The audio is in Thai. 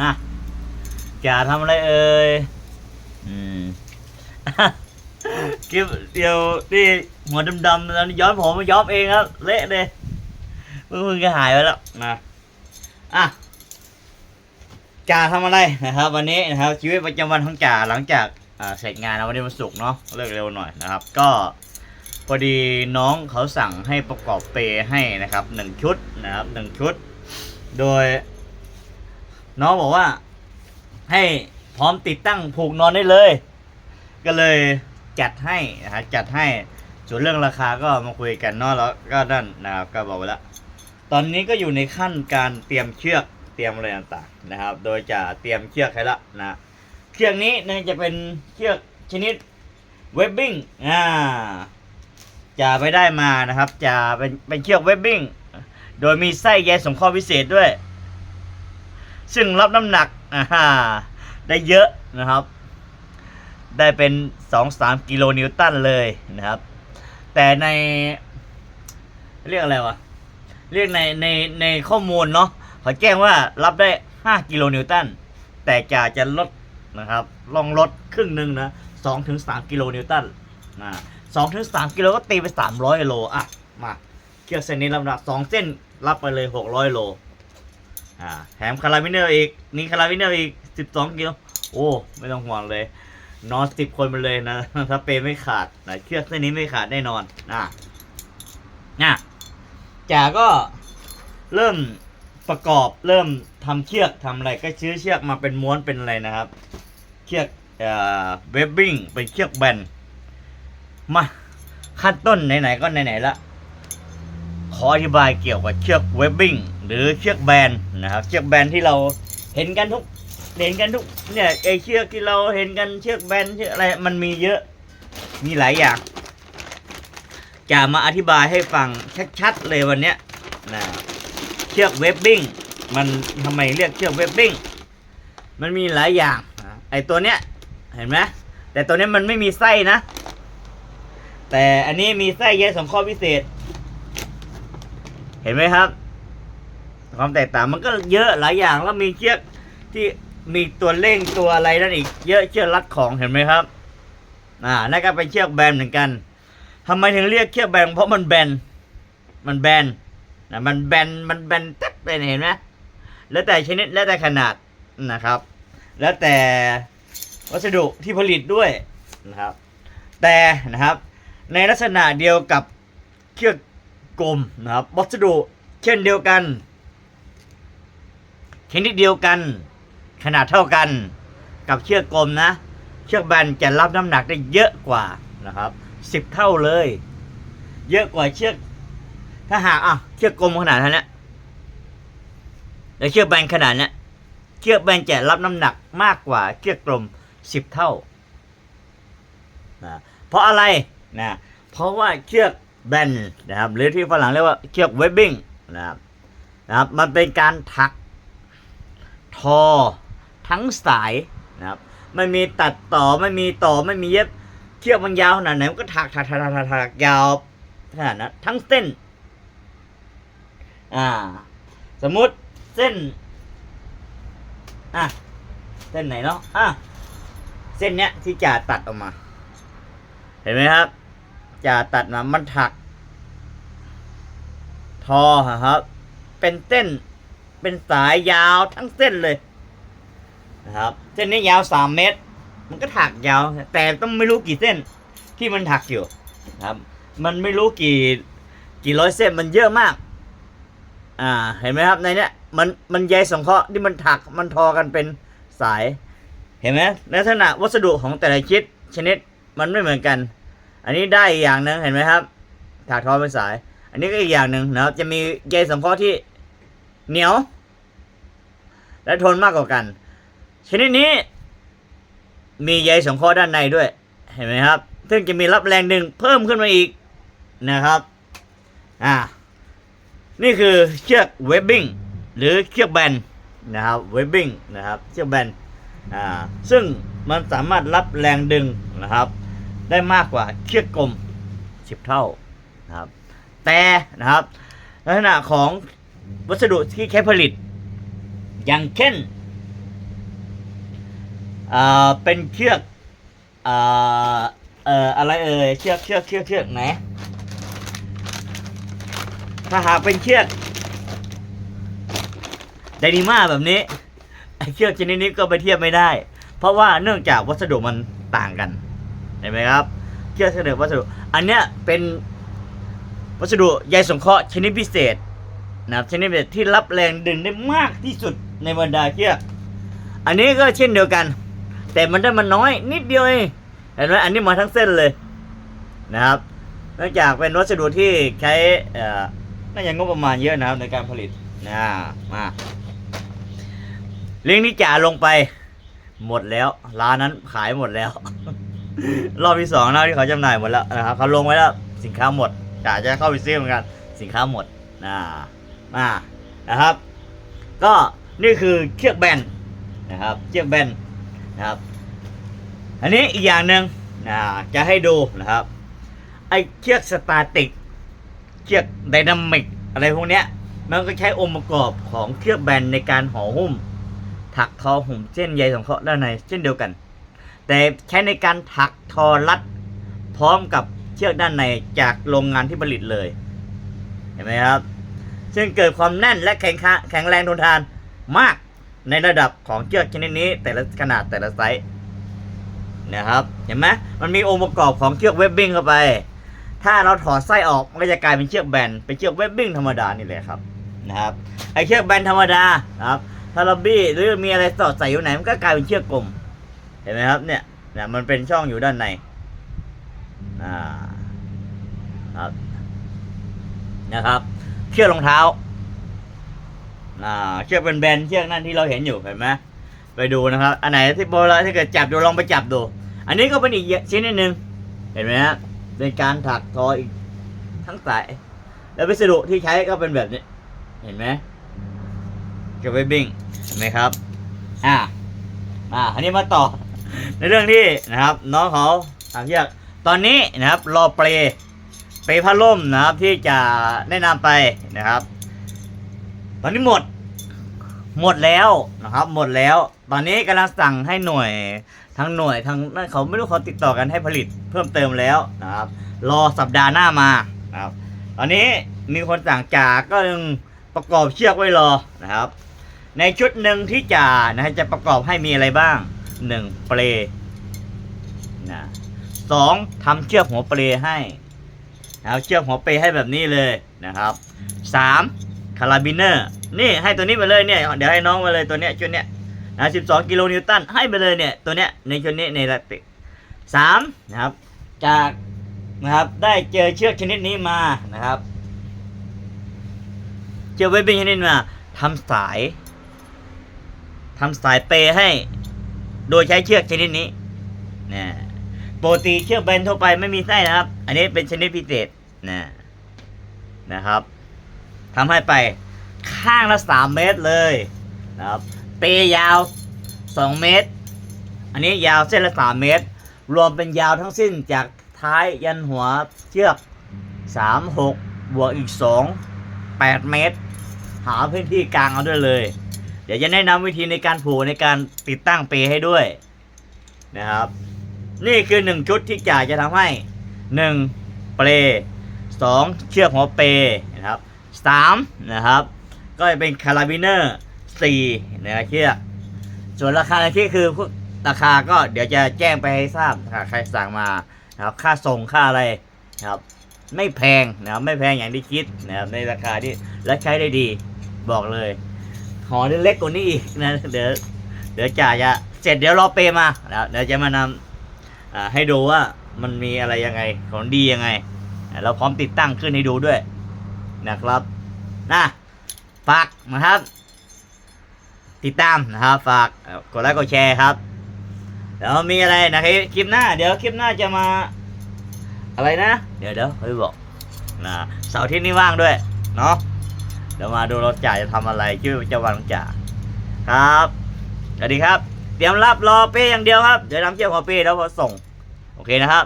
นะจ่าทำอะไรเอ่ยอืมคลิปเดียวที่หัวดำๆตอนนี้ย้อมผมมาย้อมเองครับเละเลยเพิ่งเพิ่งก็หายไปแล้วนะอะจ่าทำอะไรนะครับ วันนี้นะครับ ชีวิตประจำวันของจ่าหลังจากอ่าเสร็จงานนะวันนี้วันศุกร์เนาะเลิกเร็วหน่อยนะครับ ก็พอดีน้องเขาสั่งให้ประกอบเปรย์ให้นะครับหนึ่งชุดนะครับหนึ่งชุด โดย น้องบอกว่า ให้พร้อมติดตั้งผูกนอนได้เลย ก็เลยจัดให้นะฮะจัดให้ส่วนเรื่องราคาก็มาคุยกันเนาะแล้วก็นั่นนะครับก็บอกไว้แล้วตอนนี้ก็อยู่ในขั้นการเตรียมเชือกเตรียมอะไรต่างๆนะครับ โดยจะเตรียมเชือกให้ละนะเชือกนี้เนี่ยจะเป็นเชือกชนิดเวบบิ้งอ่าจะไปได้มานะครับ จะเป็นเป็นเชือกเวบบิ้งโดยมีไส้ใยสงเคราะห์พิเศษด้วย ซึ่งรับน้ำหนักได้เยอะนะครับ ได้เป็น 2-3 กิโลนิวตันเลยนะครับ แต่ใน เรียกอะไรวะ เรียกในในในข้อมูลเนาะเขาแจ้งว่ารับได้ 5 กิโลนิวตัน แต่จะจะลดนะครับลองลดครึ่งหนึ่งนะ2ถึง3กิโลนิวตันนะ2ถึง3กิโลก็ตีไป300โล อะ มา เชือกเส้นนี้รับน้ำหนัก2เส้นรับไปเลย600โล อ่าแถมคาราบิเนอร์อีกนี่คาราบิเนอร์อีก12กิโลโอ้ไม่ต้องห่วงเลย นอนสิบคนไปเลยนะถ้าเปรไม่ขาดนะเชือกเส้นนี้ไม่ขาดแน่นอนนะนะจ่าก็เริ่มประกอบเริ่มทำเชือกทำอะไรก็ซื้อเชือกมาเป็นม้วนเป็นอะไรนะครับ เชือกเอ่อเวบบิ้งเป็นเชือกแบนมาขั้นต้นไหนๆก็ไหนๆละขออธิบายเกี่ยวกับเชือกเวบบิ้ง หรือเชือกแบนนะครับ เชือกแบนที่เราเห็นกันทุกเห็นกันทุกเนี่ยไอเชือกที่เราเห็นกันเชือกแบนเชือกอะไรมันมีเยอะมีหลายอย่างจะมาอธิบายให้ฟังชัดๆเลยวันเนี้ยนะเชือกเวบบิ้งมันทำไมเรียกเชือกเวบบิ้งมันมีหลายอย่างไอตัวเนี้ยเห็นไหมแต่ตัวเนี้ยมันไม่มีไส้นะ แต่อันนี้มีไส้ใยสงเคราะห์พิเศษ เห็นไหมครับ ความแตกต่างมันก็เยอะหลายอย่างแล้วมีเชือกที่มีตัวเร่งตัวอะไรนั่นอีก เยอะเชือกรัดของเห็นไหมครับ อ่านั่นก็เป็นเชือกแบนเหมือนกันทำไมถึงเรียกเชือกแบนเพราะมันแบน มันแบนนะมันแบนมันแบนตัดไปเห็นไหมแล้วแต่ชนิดแล้วแต่ขนาดนะครับ แล้วแต่วัสดุที่ผลิตด้วยนะครับ แต่นะครับในลักษณะเดียวกับเชือกกลมนะครับวัสดุเช่นเดียวกัน ชนิดเดียวกัน ขนาดเท่ากันกับเชือกกลมนะ เชือกแบนจะรับน้ำหนักได้เยอะกว่านะครับสิบเท่าเลย เยอะกว่าเชือก ถ้าหากอะเชือกกลมขนาดนั้นนะแล้วเชือกแบนขนาดเนี้ยเชือกแบนจะรับน้ำหนักมากกว่าเชือกกลมสิบเท่านะเพราะอะไรนะเพราะว่าเชือกแบนนะครับหรือที่ฝรั่งเรียกว่าเชือกเวบบิ้งนะครับนะครับมันเป็นการถัก ทอ ทั้งสายนะครับไม่มีตัดต่อไม่มีต่อไม่มีเย็บเชือกมันยาวขนาดไหนมันก็ถักถักถักถักถักยาวขนาดนั้นทั้งเส้นอ่า สมมุติเส้นอะเส้นไหนเนาะอะเส้นเนี้ยที่จ่าตัดออกมา เห็นไหมครับจ่าตัดมามันถัก ทอครับ เป็นเส้น เป็นสายยาวทั้งเส้นเลยนะครับ เส้นนี้ยาวสามเมตร มันก็ถักยาว แต่ต้องไม่รู้กี่เส้นที่มันถักอยู่ครับ มันไม่รู้กี่กี่ร้อยเส้นมันเยอะมาก อ่า เห็นไหมครับในเนี้ยมันมันใยสังเคราะห์ที่มันถักมันทอกันเป็นสาย เห็นไหมลักษณะวัสดุของแต่ละชิ้นชนิดมันไม่เหมือนกัน อันนี้ได้อีกอย่างหนึ่งเห็นไหมครับถักทอเป็นสาย อันนี้ก็อีกอย่างหนึ่งนะครับ จะมีใยสังเคราะห์ที่เหนียว และทนมากกว่ากัน ชนิดนี้ มีใยสงเคราะห์ด้านในด้วย เห็นไหมครับ ซึ่งจะมีรับแรงดึงเพิ่มขึ้นมาอีกนะครับ อ่า นี่คือเชือกเวบบิ้งหรือเชือกแบนนะครับ เวบบิ้งนะครับ เชือกแบน อ่า ซึ่งมันสามารถรับแรงดึงนะครับ ได้มากกว่าเชือกกลม 10 เท่านะครับ แต่นะครับ ลักษณะของวัสดุที่ใช้ผลิต อย่างเช่นอ่าเป็นเชือกอ่าเอ่ออะไรเอ่ยเชือกเชือกเชือกเชือกไหนถ้าหากเป็นเชือกไดนิมาแบบนี้ไอเชือกชนิดนี้ก็ไปเทียบไม่ได้ เพราะว่าเนื่องจากวัสดุมันต่างกันเห็นไหมครับเชือกเสนอวัสดุ อันเนี้ยเป็นวัสดุใยสงเคราะห์ชนิดพิเศษนะครับชนิดพิเศษที่รับแรงดึงได้มากที่สุด ในบรรดาเชือกอันนี้ก็เช่นเดียวกัน แต่มันได้มันน้อยนิดเดียวเองเห็นไหมอันนี้มาทั้งเส้นเลยนะครับเนื่องจากเป็นวัสดุที่ใช้เอ่อน่าจะงบประมาณเยอะนะครับในการผลิตนะมาเลี้ยงนี่จ่าลงไป หมดแล้วร้านนั้นขายหมดแล้ว รอบที่สองนะที่เขาจำหน่ายหมดแล้วนะครับเขาลงไว้แล้วสินค้าหมดจ่าจะเข้าไปซื้อเหมือนกัน สินค้าหมดนะมานะครับ ก็ นี่คือเชือกแบนนะครับเชือกแบนนะครับ อันนี้อีกอย่างหนึ่งนะจะให้ดูนะครับไอ้เชือกสตาติกเชือกไดนามิกอะไรพวกเนี้ยมันก็ใช้องค์ประกอบของเชือกแบนในการห่อหุ้ม ถักทอหุ้มเส้นใยสงเคราะห์ด้านในเช่นเดียวกัน แต่ใช้ในการถักทอรัด พร้อมกับเชือกด้านในจากโรงงานที่ผลิตเลย เห็นไหมครับ ซึ่งเกิดความแน่นและแข็งขาแข็งแรงทนทาน มากในระดับของเชือกชนิดนี้ แต่ละขนาดแต่ละไซส์นะครับเห็นไหมมันมีองค์ประกอบของเชือกเวบบิ้งเข้าไป ถ้าเราถอดไส้ออกมันก็จะกลายเป็นเชือกแบนเป็นเชือกเวบบิ้งธรรมดานี่แหละครับนะครับไอเชือกแบนธรรมดาครับถ้าเราบี้หรือมีอะไรสอดใส่อยู่ไหนมันก็กลายเป็นเชือกกลมเห็นไหมครับเนี่ยเนี่ยมันเป็นช่องอยู่ด้านในอ่าครับนะครับเชือกรองเท้า อ่าเชือกเป็นแบนเชือกนั่นที่เราเห็นอยู่เห็นไหมไปดูนะครับ อันไหนที่โบราณถ้าเกิดจับดูลองไปจับดู อันนี้ก็เป็นอีกชิ้นหนึงเห็นไหมฮะเป็นการถักทออีกทั้งสายแล้ววัสดุที่ใช้ก็เป็นแบบนี้ เห็นไหมเก็บไว้บิ้งเห็นไหมครับ อ่าอ่าอันนี้มาต่อ ในเรื่องที่นะครับน้องเขาถามเชือกตอนนี้นะครับรอเปลเปลผ้าล่มนะครับที่จะแนะนำไปนะครับ ตอนนี้หมด หมดแล้วนะครับ หมดแล้ว ตอนนี้กำลังสั่งให้หน่วยทั้งหน่วยทั้งนั่นเขาไม่รู้เขาติดต่อกันให้ผลิตเพิ่มเติมแล้วนะครับ รอสัปดาห์หน้ามานะครับ ตอนนี้มีคนสั่งจ่าก็ยังประกอบเชือกไว้รอนะครับ ในชุดหนึ่งที่จ่านะฮะจะประกอบให้มีอะไรบ้างหนึ่งเปลนะสองทำเชือกหัวเปลให้นะครับเชือกหัวเปลให้แบบนี้เลยนะครับสามคาราบิเนอร์ นี่ให้ตัวนี้ไปเลยเนี่ยเดี๋ยวให้น้องมาเลยตัวเนี้ยชุดเนี้ยนะสิบสองกิโลนิวตันให้ไปเลยเนี่ยตัวเนี้ยในชุดนี้ในลาติกสามนะครับจากนะครับได้เจอเชือกชนิดนี้มานะครับเจอไว้เป็นชนิดมาทำสายทำสายเปยให้ โดยใช้เชือกชนิดนี้นะปกติเชือกแบนทั่วไปไม่มีไส้นะครับ อันนี้เป็นชนิดพิเศษนะนะครับทำให้ไป ข้างละสามเมตรเลยนะครับเปย์ยาวสองเมตร อันนี้ยาวเส้นละสามเมตร รวมเป็นยาวทั้งสิ้นจากท้ายยันหัวเชือกสามหกบวกอีกสองแปดเมตร หาพื้นที่กลางเอาด้วยเลย เดี๋ยวจะแนะนำวิธีในการผูกในการติดตั้งเปย์ให้ด้วยนะครับ นี่คือหนึ่งชุดที่จ่าจะทำให้หนึ่งเปรย์สองเชือกหัวเปย์นะครับสามนะครับ ก็จะเป็นคาราบิเนอร์สี่นะครับเชือกส่วนราคาที่คือพวกราคาก็เดี๋ยวจะแจ้งไปให้ทราบถ้าใครสั่งมานะครับค่าส่งค่าอะไรนะครับ ไม่แพงนะครับไม่แพงอย่างที่คิดนะครับในราคาที่และใช้ได้ดีบอกเลยหอเล็กกว่านี้อีกนะเดี๋ยวเดี๋ยวจ่าจะเสร็จเดี๋ยวรอเปย์มานะครับเดี๋ยวจะมานำให้ดูว่ามันมีอะไรยังไงของดียังไง เราพร้อมติดตั้งขึ้นให้ดูด้วยนะครับนะ ฝากนะครับ ติดตามนะครับ ฝากกดไลค์กดแชร์ครับเดี๋ยวมีอะไรนะครับคลิปหน้า เดี๋ยวคลิปหน้าจะมา อะไรนะ เดี๋ยวเดี๋ยวเขาบอกนะเสาร์ที่นี้ว่างด้วยเนาะเดี๋ยวมาดูรถจ่าจะทำอะไรชื่อเจ้าวันของจ่าครับสวัสดีครับ เตรียมรับรอเป้อย่างเดียวครับเดี๋ยวน้ำเชี่ยวขอเป้แล้วพอส่ง โอเคนะครับ